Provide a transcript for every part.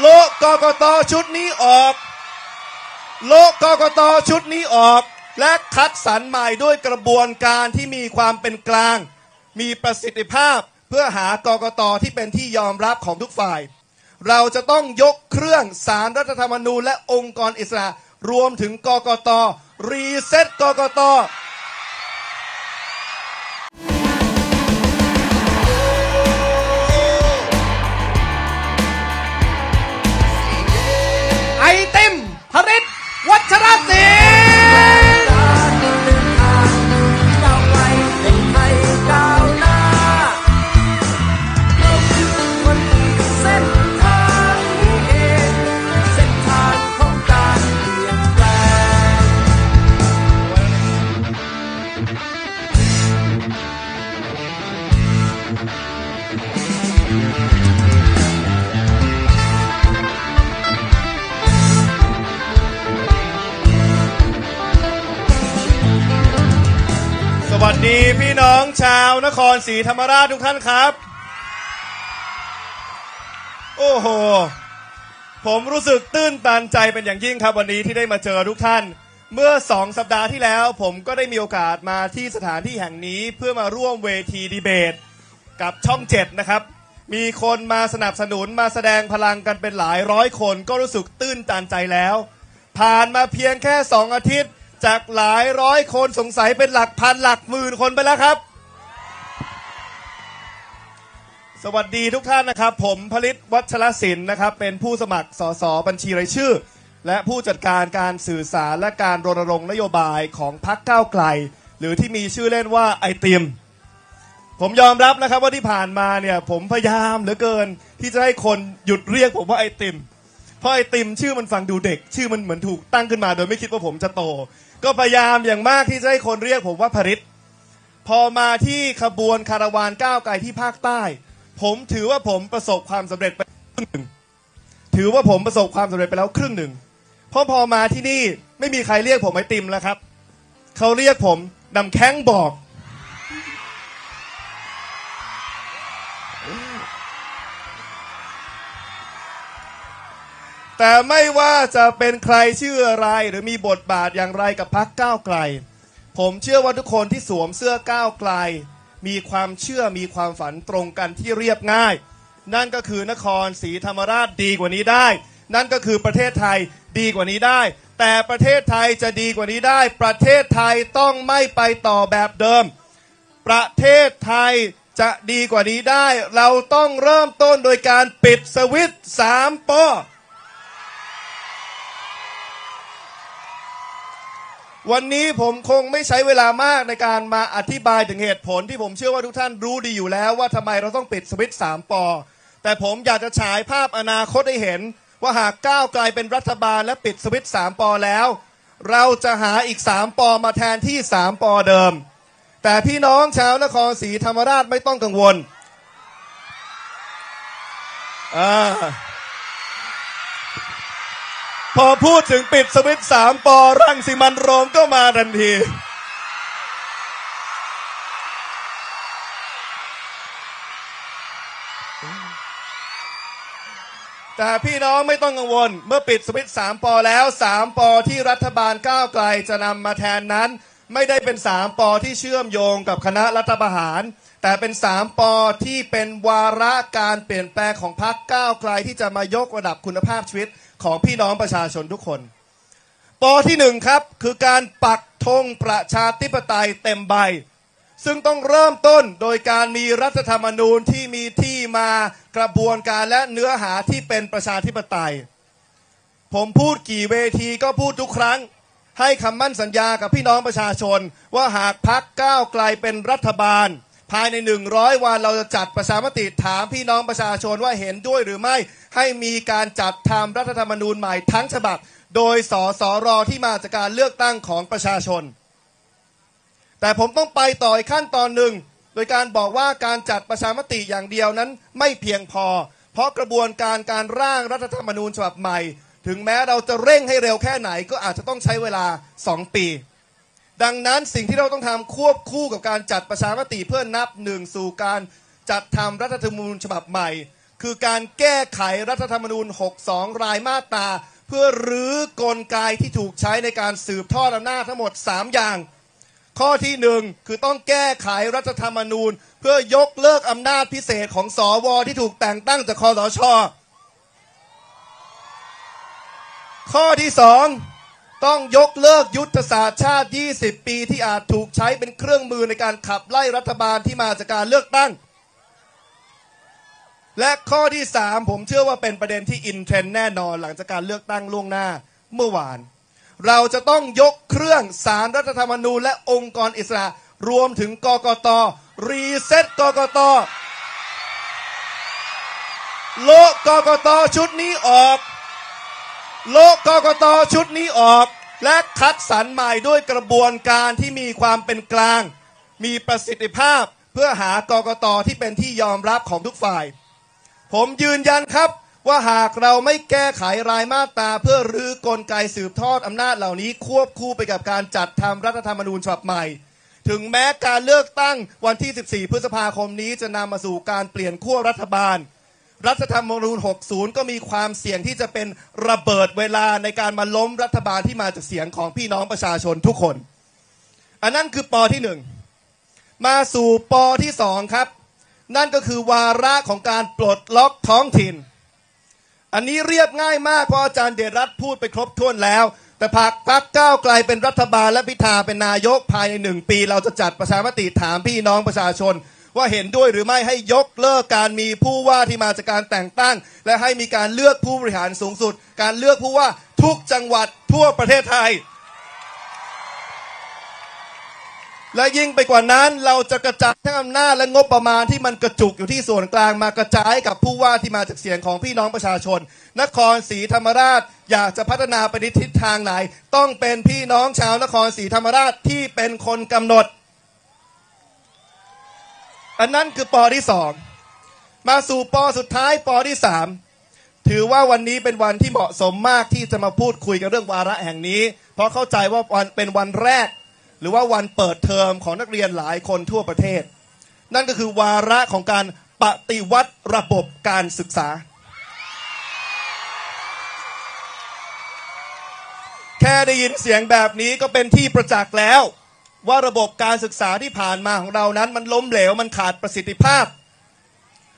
โลกกกตชุดนี้ออก โลกกกตชุดนี้ออก และคัดสรรใหม่ด้วยกระบวนการที่มีความเป็นกลาง มีประสิทธิภาพเพื่อหากกตที่เป็นที่ยอมรับของทุกฝ่าย เราจะต้องยกเครื่องสารรัฐธรรมนูญและองค์กรอิสระ รวมถึงกกตรีเซ็ตกกต องชาวนครศรีธรรมราชทุกท่านครับ โอ้โห ผมรู้สึกตื้นตันใจเป็นอย่างยิ่งครับวันนี้ที่ได้มาเจอทุกท่าน เมื่อสองสัปดาห์ที่แล้ว ผมก็ได้มีโอกาสมาที่สถานที่แห่งนี้เพื่อมาร่วมเวทีดีเบต กับช่องเจ็ดนะครับ มีคนมาสนับสนุนมาแสดงพลังกันเป็นหลายร้อยคนก็รู้สึกตื้นตันใจแล้ว ผ่านมาเพียงแค่สองอาทิตย์จากหลายร้อยคนสงสัยเป็นหลักพันหลักหมื่นคนไปแล้วครับ สวัสดีทุกท่านนะครับ ผมผลิตวัชรศิลป์นะครับ เป็นผู้สมัครสสบัญชีรายชื่อ และผู้จัดการการสื่อสารและการรณรงค์นโยบายของพรรคก้าวไกล หรือที่มีชื่อเล่นว่าไอติม ผมยอมรับนะครับว่าที่ผ่านมาเนี่ยผมพยายามเหลือเกิน ที่จะให้คนหยุดเรียกผมว่าไอติม เพราะไอติมชื่อมันฟังดูเด็ก ชื่อมันเหมือนถูกตั้งขึ้นมาโดยไม่คิดว่าผมจะโต ก็พยายามอย่างมากที่จะให้คนเรียกผมว่าผริตพอมาที่ขบวนคาราวานก้าวไกลที่ภาคใต้ ผมถือว่าผมประสบความสำเร็จไปครึ่งหนึ่งถือว่าผมประสบความสำเร็จไปแล้วครึ่งหนึ่งเพราะพอมาที่นี่ไม่มีใครเรียกผมไอติมแล้วครับเขาเรียกผมนำแข้งบอก แต่ไม่ว่าจะเป็นใครชื่ออะไรหรือมีบทบาทอย่างไรกับพักก้าวไกล ผมเชื่อว่าทุกคนที่สวมเสื้อก้าวไกล มีความเชื่อมีความฝันตรงกันที่เรียบง่าย นั่นก็คือนครศรีธรรมราชดีกว่านี้ได้ นั่นก็คือประเทศไทยดีกว่านี้ได้ แต่ประเทศไทยจะดีกว่านี้ได้ ประเทศไทยต้องไม่ไปต่อแบบเดิม ประเทศไทยจะดีกว่านี้ได้ เราต้องเริ่มต้นโดยการปิดสวิตช์สามปอ วันนี้ผมคงไม่ใช้เวลามากในการมาอธิบายถึงเหตุผลที่ผมเชื่อว่าทุกท่านรู้ดีอยู่แล้วว่าทำไมเราต้องปิดสวิตช์สามปอ แต่ผมอยากจะฉายภาพอนาคตให้เห็น ว่าหากก้าวไกลเป็นรัฐบาลและปิดสวิตช์สามปอแล้ว เราจะหาอีกสามปอมาแทนที่สามปอเดิม แต่พี่น้องชาวนครศรีธรรมราชไม่ต้องกังวลอ่า พอพูดถึงปิดสวิตช์สามปอรังสิมันโรมก็มาทันที แต่พี่น้องไม่ต้องกังวล เมื่อปิดสวิตช์สามปอแล้วสามปอที่รัฐบาลก้าวไกลจะนำมาแทนนั้น ไม่ได้เป็นสามปอที่เชื่อมโยงกับคณะรัฐประหาร แต่เป็นสามปอที่เป็นวาระการเปลี่ยนแปลงของพรรคก้าวไกลที่จะมายกระดับคุณภาพชีวิต ของพี่น้องประชาชนทุกคน ปอที่หนึ่งครับคือการปักธงประชาธิปไตยเต็มใบ ซึ่งต้องเริ่มต้นโดยการมีรัฐธรรมนูญที่มีที่มากระบวนการและเนื้อหาที่เป็นประชาธิปไตย ผมพูดกี่เวทีก็พูดทุกครั้ง ให้คำมั่นสัญญากับพี่น้องประชาชน ว่าหากพักก้าวไกลเป็นรัฐบาลภายใน 100 วันเราจะจัดประชามติถามพี่น้องประชาชนว่าเห็นด้วยหรือไม่ ให้มีการจัดทำรัฐธรรมนูญใหม่ทั้งฉบับ โดยสสรที่มาจากการเลือกตั้งของประชาชน แต่ผมต้องไปต่ออีกขั้นตอนหนึ่ง โดยการบอกว่าการจัดประชามติอย่างเดียวนั้นไม่เพียงพอ เพราะกระบวนการการร่างรัฐธรรมนูญฉบับใหม่ ถึงแม้เราจะเร่งให้เร็วแค่ไหนก็อาจจะต้องใช้เวลา 2 ปีดังนั้นสิ่งที่เราต้องทำควบคู่กับการจัดประชามติเพื่อนับหนึ่งสู่การจัดทำรัฐธรรมนูญฉบับใหม่ คือการแก้ไขรัฐธรรมนูญ 62 รายมาตรา เพื่อรื้อกลไกที่ถูกใช้ในการสืบทอดอำนาจทั้งหมด 3 อย่าง ข้อที่หนึ่งคือต้องแก้ไขรัฐธรรมนูญ เพื่อยกเลิกอำนาจพิเศษของสวที่ถูกแต่งตั้งจากคอสชข้อที่สองต้องยกเลิกยุทธศาสตร์ชาติ 20 ปีที่อาจถูกใช้เป็นเครื่องมือในการขับไล่รัฐบาลที่มาจากการเลือกตั้ง และข้อที่ 3 ผมเชื่อว่าเป็นประเด็นที่อินเทรนแน่นอนหลังจากการเลือกตั้งล่วงหน้าเมื่อวาน เราจะต้องยกเครื่องสารรัฐธรรมนูญและองค์กรอิสระรวมถึงกกตรีเซ็ตกกตโละกกตชุดนี้ออก โละกกตชุดนี้ออก และคัดสรรใหม่ด้วยกระบวนการที่มีความเป็นกลาง มีประสิทธิภาพเพื่อหากกตที่เป็นที่ยอมรับของทุกฝ่าย ผมยืนยันครับ ว่าหากเราไม่แก้ไขรายมาตราเพื่อรื้อกลไกสืบทอดอำนาจเหล่านี้ควบคู่ไปกับการจัดทำรัฐธรรมนูญฉบับใหม่ ถึงแม้การเลือกตั้งวันที่ 14 พฤษภาคมนี้จะนำมาสู่การเปลี่ยนขั้วรัฐบาล รัฐธรรมนูญ 60 ก็มีความเสี่ยงที่จะเป็นระเบิดเวลาในการมาล้มรัฐบาลที่มาจากเสียงของพี่น้องประชาชนทุกคน อันนั้นคือปอที่หนึ่งมาสู่ปอที่สองครับ นั่นก็คือวาระของการปลดล็อกท้องถิ่น อันนี้เรียบง่ายมากเพราะอาจารย์เดชรัตน์พูดไปครบถ้วนแล้ว แต่พรรคพักก้าวไกลเป็นรัฐบาลและพิธาเป็นนายกภายในหนึ่งปี เราจะจัดประชามติถามพี่น้องประชาชน ว่าเห็นด้วยหรือไม่ให้ยกเลิกการมีผู้ว่าที่มาจากการแต่งตั้ง และให้มีการเลือกผู้บริหารสูงสุด การเลือกผู้ว่าทุกจังหวัดทั่วประเทศไทย และยิ่งไปกว่านั้นเราจะกระจายทั้งอำนาจและงบประมาณที่มันกระจุกอยู่ที่ส่วนกลางมากระจายให้กับผู้ว่าที่มาจากเสียงของพี่น้องประชาชน นครศรีธรรมราชอยากจะพัฒนาไปในทิศทางไหน ต้องเป็นพี่น้องชาวนครศรีธรรมราชที่เป็นคนกำหนด อันนั้นคือปอที่สองมาสู่ปอสุดท้ายปอที่สามถือว่าวันนี้เป็นวันที่เหมาะสมมากที่จะมาพูดคุยกันเรื่องวาระแห่งนี้ เพราะเข้าใจว่าวันเป็นวันแรก หรือว่าวันเปิดเทอมของนักเรียนหลายคนทั่วประเทศ นั่นก็คือวาระของการปฏิวัติระบบการศึกษา แค่ได้ยินเสียงแบบนี้ก็เป็นที่ประจักษ์แล้ว ว่าระบบการศึกษาที่ผ่านมาของเรานั้นมันล้มเหลวมันขาดประสิทธิภาพ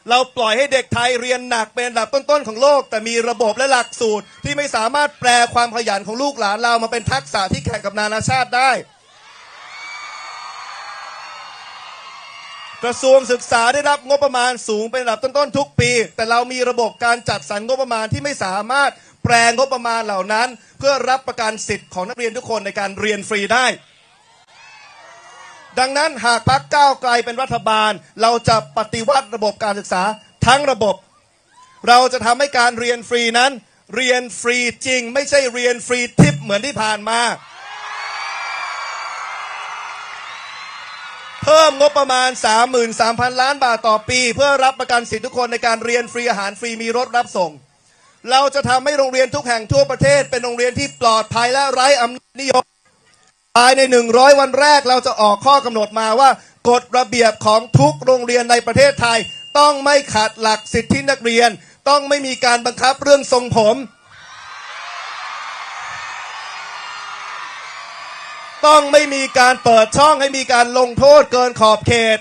เราปล่อยให้เด็กไทยเรียนหนักเป็นอันดับต้นๆของโลก แต่มีระบบและหลักสูตรที่ไม่สามารถแปลความขยันของลูกหลานเรามาเป็นทักษะที่แข่งกับนานาชาติได้ กระทรวงศึกษาได้รับงบประมาณสูงเป็นอันดับต้นๆทุกปี แต่เรามีระบบการจัดสรรงบประมาณที่ไม่สามารถแปลงบประมาณเหล่านั้น เพื่อรับประกันสิทธิ์ของนักเรียนทุกคนในการเรียนฟรีได้ ดังนั้นหากพักก้าวไกลเป็นรัฐบาล เราจะปฏิวัติระบบการศึกษาทั้งระบบ เราจะทำให้การเรียนฟรีนั้น เรียนฟรีจริง ไม่ใช่เรียนฟรีทิปเหมือนที่ผ่านมา เพิ่มงบประมาณ 33,000 ล้านบาทต่อปี เพื่อรับประกันสิทธิทุกคนในการเรียนฟรีอาหารฟรีมีรถรับส่ง เราจะทำให้โรงเรียนทุกแห่งทั่วประเทศ เป็นโรงเรียนที่ปลอดภัยและไร้อำนาจนิยมภายใน 100 วันแรกเราจะออกข้อกำหนดมาว่ากฎระเบียบของทุกโรงเรียนในประเทศไทย ต้องไม่ขัดหลักสิทธินักเรียน ต้องไม่มีการบังคับเรื่องทรงผม ต้องไม่มีการเปิดช่องให้มีการลงโทษเกินขอบเขต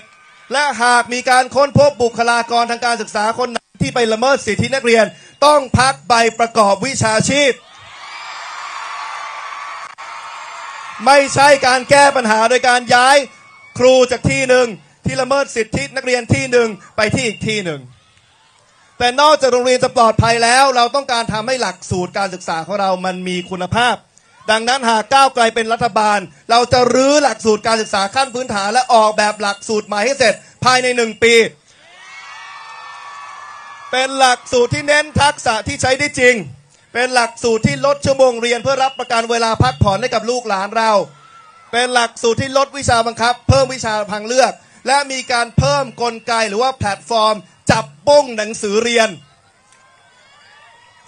และหากมีการค้นพบบุคลากรทางการศึกษาคนไหนที่ไปละเมิดสิทธินักเรียน ต้องพักใบประกอบวิชาชีพ ไม่ใช่การแก้ปัญหาโดยการย้ายครูจากที่หนึ่งที่ละเมิดสิทธินักเรียนที่หนึ่งไปที่อีกที่หนึ่งแต่นอกจากโรงเรียนจะปลอดภัยแล้ว เราต้องการทำให้หลักสูตรการศึกษาของเรามันมีคุณภาพ ดังนั้นหากก้าวไกลเป็นรัฐบาล เราจะรื้อหลักสูตรการศึกษาขั้นพื้นฐานและออกแบบหลักสูตรใหม่ให้เสร็จภายในหนึ่งปี เป็นหลักสูตรที่เน้นทักษะที่ใช้ได้จริง เป็นหลักสูตรที่ลดชั่วโมงเรียนเพื่อรับประกันเวลาพักผ่อนให้กับลูกหลานเรา เป็นหลักสูตรที่ลดวิชาบังคับ เพิ่มวิชาทางเลือก และมีการเพิ่มกลไกหรือว่าแพลตฟอร์ม จับป้งหนังสือเรียน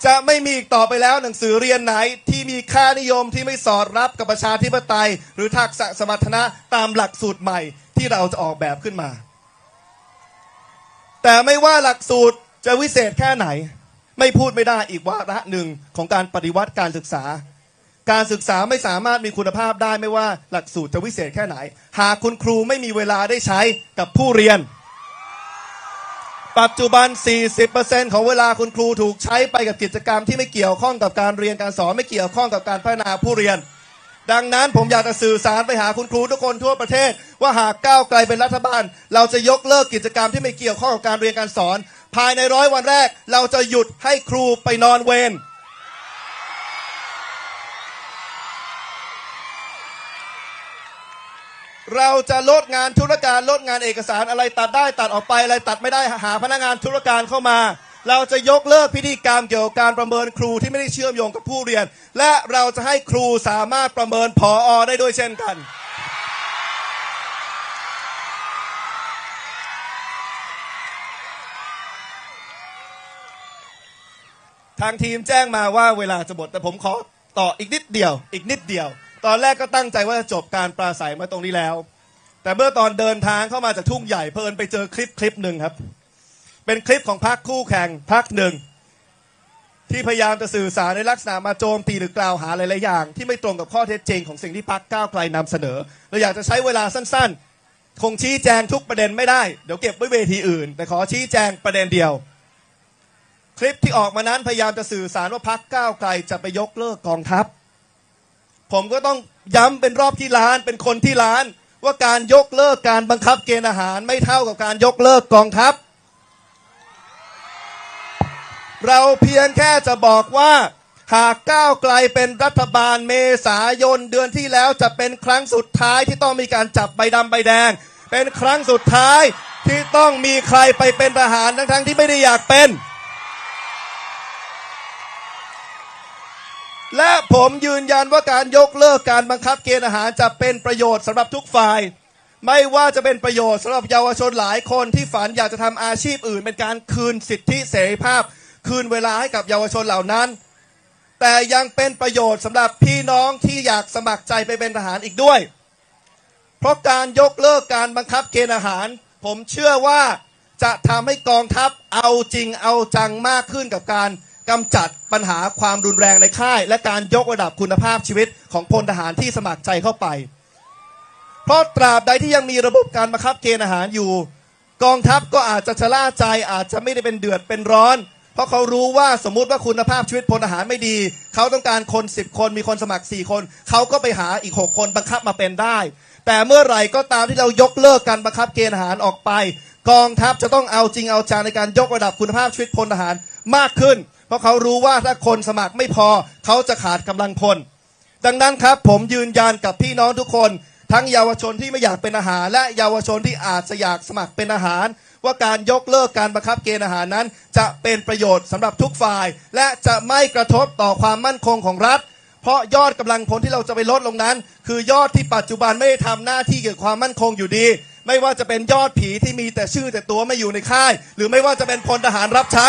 จะไม่มีอีกต่อไปแล้วหนังสือเรียนไหนที่มีค่านิยมที่ไม่สอดรับกับประชาธิปไตย หรือทักษะสมรรถนะตามหลักสูตรใหม่ที่เราจะออกแบบขึ้นมา แต่ไม่ว่าหลักสูตรจะวิเศษแค่ไหน ไม่พูดไม่ได้อีกวาระหนึ่งของการปฏิวัติการศึกษา การศึกษาไม่สามารถมีคุณภาพได้ไม่ว่าหลักสูตรจะวิเศษแค่ไหน หากคุณครูไม่มีเวลาได้ใช้กับผู้เรียน ปัจจุบัน 40%ของเวลาคุณครูถูกใช้ไปกับกิจกรรมที่ไม่เกี่ยวข้องกับการเรียนการสอนไม่เกี่ยวข้องกับการพัฒนาผู้เรียน ดังนั้นผมอยากจะสื่อสารไปหาคุณครูทุกคนทั่วประเทศ ว่าหากก้าวไกลเป็นรัฐบาล เราจะยกเลิกกิจกรรมที่ไม่เกี่ยวข้องกับการเรียนการสอน ภายในร้อยวันแรก เราจะหยุดให้ครูไปนอนเวร เราจะลดงานธุรการลดงานเอกสารอะไรตัดได้ตัดออกไปอะไรตัดไม่ได้หาพนักงานธุรการเข้ามา เราจะยกเลิกพิธีกรรมเกี่ยวกับการประเมินครูที่ไม่ได้เชื่อมโยงกับผู้เรียน และเราจะให้ครูสามารถประเมินผออได้ด้วยเช่นกัน ทางทีมแจ้งมาว่าเวลาจะหมดแต่ผมขอต่ออีกนิดเดียว อีกนิดเดียว ตอนแรกก็ตั้งใจว่าจะจบการปราศัยมาตรงนี้แล้ว แต่เมื่อตอนเดินทางเข้ามาจากทุ่งใหญ่เพลินไปเจอคลิปคลิปหนึ่งครับ เป็นคลิปของพรรคคู่แข่งพรรคหนึ่ง ที่พยายามจะสื่อสารในลักษณะมาโจมตีหรือกล่าวหาหลายๆอย่าง ที่ไม่ตรงกับข้อเท็จจริงของสิ่งที่พรรคก้าวไกลนำเสนอเราอยากจะใช้เวลาสั้นๆ คงชี้แจงทุกประเด็นไม่ได้เดี๋ยวเก็บไว้เวทีอื่น แต่ขอชี้แจงประเด็นเดียวคลิปที่ออกมานั้นพยายามจะสื่อสารว่าพักก้าวไกลจะไปยกเลิกกองทัพ ผมก็ต้องย้ำเป็นรอบที่ล้านเป็นคนที่ล้าน ว่าการยกเลิกการบังคับเกณฑ์อาหารไม่เท่ากับการยกเลิกกองทัพ เราเพียงแค่จะบอกว่าหากก้าวไกลเป็นรัฐบาลเมษายนเดือนที่แล้วจะเป็นครั้งสุดท้ายที่ต้องมีการจับใบดำใบแดง เป็นครั้งสุดท้ายที่ต้องมีใครไปเป็นทหารทั้งๆที่ไม่ได้อยากเป็น และผมยืนยันว่าการยกเลิกการบังคับเกณฑ์อาหารจะเป็นประโยชน์สำหรับทุกฝ่าย ไม่ว่าจะเป็นประโยชน์สำหรับเยาวชนหลายคนที่ฝันอยากจะทำอาชีพอื่น เป็นการคืนสิทธิเสรีภาพ คืนเวลาให้กับเยาวชนเหล่านั้น แต่ยังเป็นประโยชน์สำหรับพี่น้องที่อยากสมัครใจไปเป็นทหารอีกด้วย เพราะการยกเลิกการบังคับเกณฑ์อาหาร ผมเชื่อว่าจะทำให้กองทัพเอาจริงเอาจังมากขึ้นกับการ กำจัดปัญหาความรุนแรงในค่าย และการยกระดับคุณภาพชีวิตของพลทหารที่สมัครใจเข้าไป เพราะตราบใดที่ยังมีระบบการบังคับเกณฑ์อาหารอยู่ กองทัพก็อาจจะชะล่าใจอาจจะไม่ได้เป็นเดือดเป็นร้อน เพราะเขารู้ว่าสมมุติว่าคุณภาพชีวิตพลทหารไม่ดี เขาต้องการคน 10 คนมีคนสมัคร 4 คน เขาก็ไปหาอีก 6 คนบังคับมาเป็นได้ แต่เมื่อไหร่ก็ตามที่เรายกเลิกการบังคับเกณฑ์อาหารออกไป กองทัพจะต้องเอาจริงเอาจังในการยกระดับคุณภาพชีวิตพลทหารมากขึ้น ราะเขารู้ว่าถ้าคนสมัครไม่พอเขาจะขาดกำลังพลดังนั้นครับผมยืนยันกับพี่น้องทุกคน ทั้งเยาวชนที่ไม่อยากเป็นอาหาร และเยาวชนที่อาจจะอยากสมัครเป็นอาหาร ว่าการยกเลิกการบังคับเกณฑ์อาหารนั้น จะเป็นประโยชน์สำหรับทุกฝ่าย และจะไม่กระทบต่อความมั่นคงของรัฐ เพราะยอดกำลังพลที่เราจะไปลดลงนั้น คือยอดที่ปัจจุบันไม่ได้ทำหน้าที่เกี่ยวกับความมั่นคงอยู่ดีไม่ว่าจะเป็นยอดผีที่มีแต่ชื่อแต่ตัวไม่อยู่ในค่าย หรือไม่ว่าจะเป็นพลทหารรับใช้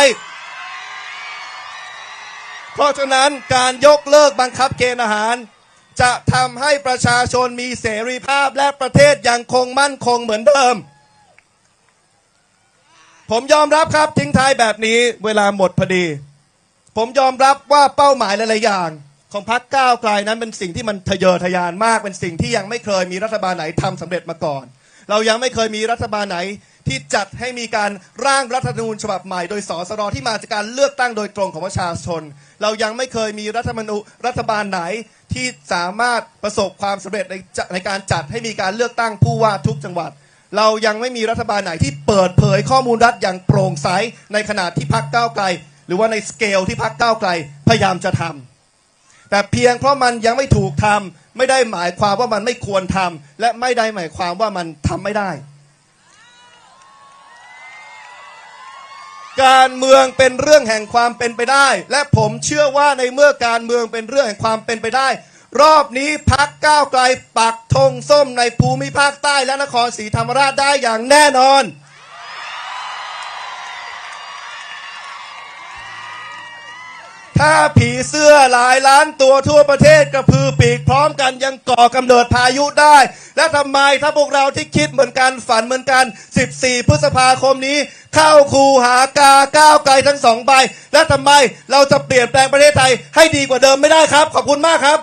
เพราะฉะนั้นการยกเลิกบังคับเกณฑ์อาหาร จะทำให้ประชาชนมีเสรีภาพและประเทศยังคงมั่นคงเหมือนเดิม ผมยอมรับครับทิ้งท้ายแบบนี้เวลาหมดพอดี ผมยอมรับว่าเป้าหมายหลายๆอย่าง ของพรรคก้าวไกลนั้นเป็นสิ่งที่มันทะเยอทะยานมากเป็นสิ่งที่ยังไม่เคยมีรัฐบาลไหนทำสำเร็จมาก่อน เรายังไม่เคยมีรัฐบาลไหน ที่จัดให้มีการร่างรัฐธรรมนูญฉบับใหม่โดยสสรที่มาจากการเลือกตั้งโดยตรงของประชาชน เรายังไม่เคยมีรัฐธรรมนูญรัฐบาลไหนที่สามารถประสบความสำเร็จในในการจัดให้มีการเลือกตั้งผู้ว่าทุกจังหวัด เรายังไม่มีรัฐบาลไหนที่เปิดเผยข้อมูลรัฐอย่างโปร่งใสในขณะที่พักก้าวไกล หรือว่าในสเกลที่พักก้าวไกลพยายามจะทำแต่เพียงเพราะมันยังไม่ถูกทำไม่ได้หมายความว่ามันไม่ควรทำและไม่ได้หมายความว่ามันทำไม่ได้ การเมืองเป็นเรื่องแห่งความเป็นไปได้ และผมเชื่อว่าในเมื่อการเมืองเป็นเรื่องแห่งความเป็นไปได้ รอบนี้พักก้าวไกลปักธงส้มในภูมิภาคใต้และนครศรีธรรมราชได้อย่างแน่นอน ถ้าผีเสื้อหลายล้านตัวทั่วประเทศกระพือปีกพร้อมกันยังก่อกำเนิดพายุได้ และทำไมถ้าพวกเราที่คิดเหมือนกันฝันเหมือนกัน 14 พฤษภาคมนี้ เข้าคูหากาก้าวไกลทั้งสองใบ และทำไมเราจะเปลี่ยนแปลงประเทศไทยให้ดีกว่าเดิมไม่ได้ครับ ขอบคุณมากครับ